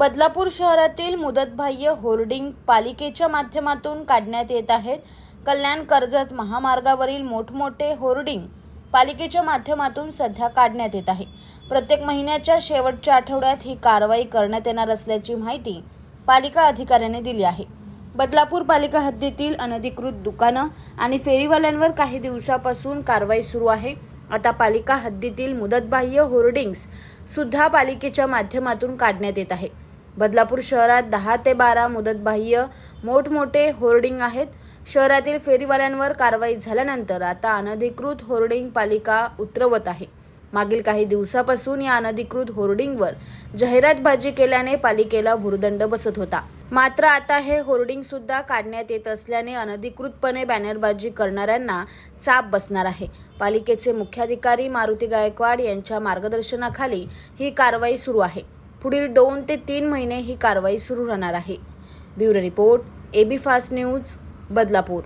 बदलापूर शहरातील मुदतबाह्य होर्डिंग पालिकेच्या माध्यमातून काढण्यात येत आहेत. कल्याण कर्जत महामार्गावरील मोठमोठे होर्डिंग पालिकेच्या माध्यमातून सध्या काढण्यात येत आहे. प्रत्येक महिन्याच्या शेवटच्या आठवड्यात ही कारवाई करण्यात येणार असल्याची माहिती पालिका अधिकाऱ्याने दिली आहे. बदलापूर पालिका हद्दीतील अनधिकृत दुकानं आणि फेरीवाल्यांवर काही दिवसापासून कारवाई सुरू आहे. आता पालिका हद्दीतील मुदतबाह्य होर्डिंग्स सुद्धा पालिकेच्या माध्यमातून काढण्यात येत आहे. बदलापूर शहरात दहा ते बारा मुदतबाह्य मोठमोठे होर्डिंग आहेत. शहरातील फेरीवाल्यांवर कारवाई झाल्यानंतर आता अनधिकृत होर्डिंग पालिका उतरवत आहे. मागील काही दिवसापासून या अनधिकृत होर्डिंगवर जाहिरातबाजी केल्याने पालिकेला भुर्दंड बसत होता. मात्र आता हे होर्डिंग सुद्धा काढण्यात येत असल्याने अनधिकृतपणे बॅनरबाजी करणाऱ्यांना चाप बसणार आहे. पालिकेचे मुख्याधिकारी मारुती गायकवाड यांच्या मार्गदर्शनाखाली ही कारवाई सुरू आहे. पुढील दोन ते तीन महिने ही कारवाई सुरू राहणार आहे. Bureau report AB fast news Badlapur.